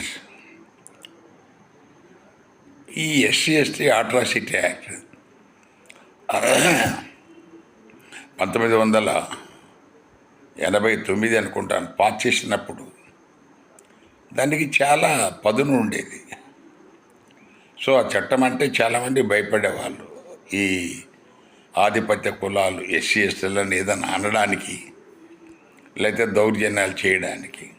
Friends ఈ SC ST atrocity act పంతొమ్మిది వందల ఎనభై తొమ్మిది అనుకుంటాను పాస్ చేసినప్పుడు. దానికి చాలా పదును ఉండేది. సో ఆ చట్టం అంటే చాలామంది భయపడేవాళ్ళు. ఈ ఆధిపత్య కులాలు ఎస్సీ ఎస్టీలను ఏదైనా అనడానికి లేకపోతే దౌర్జన్యాలు చేయడానికి.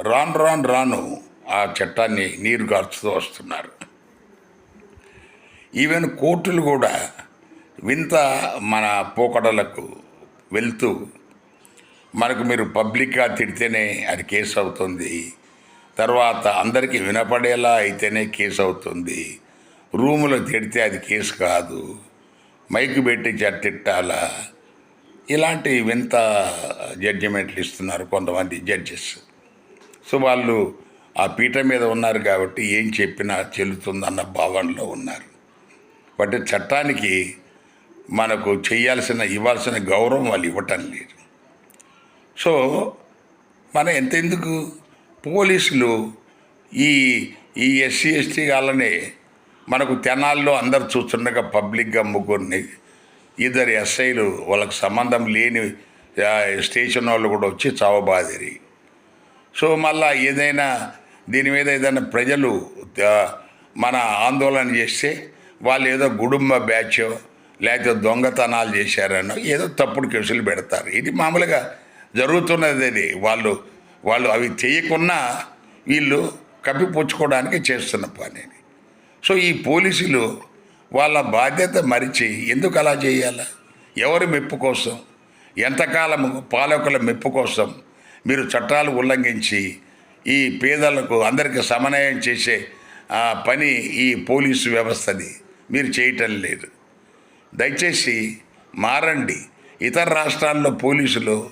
రాను రాను రాను ఆ చట్టాన్ని నీరు గార్చుతూ వస్తున్నారు. ఈవెన్ కోర్టులు కూడా వింత మన పోకడలకు వెళ్తూ మనకు మీరు పబ్లిక్గా తిడితేనే అది కేసు అవుతుంది. తర్వాత అందరికీ వినపడేలా అయితేనే కేసు అవుతుంది. రూములో తిడితే అది కేసు కాదు. మైకు పెట్టి చ- తిట్టాలా. ఇలాంటి వింత జడ్జిమెంట్లు ఇస్తున్నారు కొంతమంది జడ్జెస్. సో వాళ్ళు ఆ పీఠ మీద ఉన్నారు కాబట్టి ఏం చెప్పినా చెల్లుతుందన్న భావనలో ఉన్నారు. బట్ చట్టానికి మనకు చేయాల్సిన ఇవ్వాల్సిన గౌరవం వాళ్ళు ఇవ్వటం లేదు. సో మన ఎంతెందుకు? పోలీసులు ఈ ఈ ఎస్సీ ఎస్టీ వాళ్ళనే మనకు తెనాల్లో అందరు చూస్తుండగా పబ్లిక్గా ముగ్గురిని ఇద్దరు ఎస్ఐలు వాళ్ళకి సంబంధం లేని స్టేషన్ వాళ్ళు కూడా వచ్చి చావబాదిరి. సో మళ్ళా ఏదైనా దీని మీద ఏదైనా ప్రజలు మన ఆందోళన చేస్తే వాళ్ళు ఏదో గుడుంబ బ్యాచ్ లేకపోతే దొంగతనాలు చేశారనో ఏదో తప్పుడు కేసులు పెడతారు. ఇది మామూలుగా జరుగుతున్నది అది వాళ్ళు వాళ్ళు అవి చేయకున్నా వీళ్ళు కప్పిపుచ్చుకోవడానికి చేస్తున్న పని సో ఈ పోలీసులు వాళ్ళ బాధ్యత మరిచి ఎందుకు అలా చేయాలా? ఎవరి మెప్పు కోసం? ఎంతకాలము పాలకుల మెప్పు కోసం మీరు చట్టాలు ఉల్లంఘించి ఈ పేదలకు అందరికీ సమన్వయం చేసే ఆ, పని ఈ పోలీసు వ్యవస్థది. మీరు చేయటం లేదు. దయచేసి మారండి. ఇతర రాష్ట్రాల్లో పోలీసులు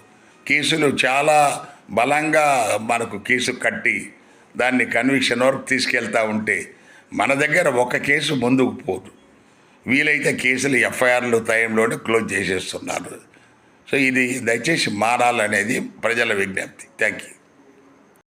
కేసులు చాలా బలంగా మనకు కేసు కట్టి దాన్ని కన్విక్షన్ వరకు తీసుకెళ్తా ఉంటే మన దగ్గర ఒక కేసు ముందుకు పోదు. వీలైతే కేసులు ఎఫ్ఐఆర్లు టైంలోనే క్లోజ్ చేసేస్తున్నారు. సో ఇది దయచేసి మారాలనేది ప్రజల విజ్ఞప్తి. Thank you.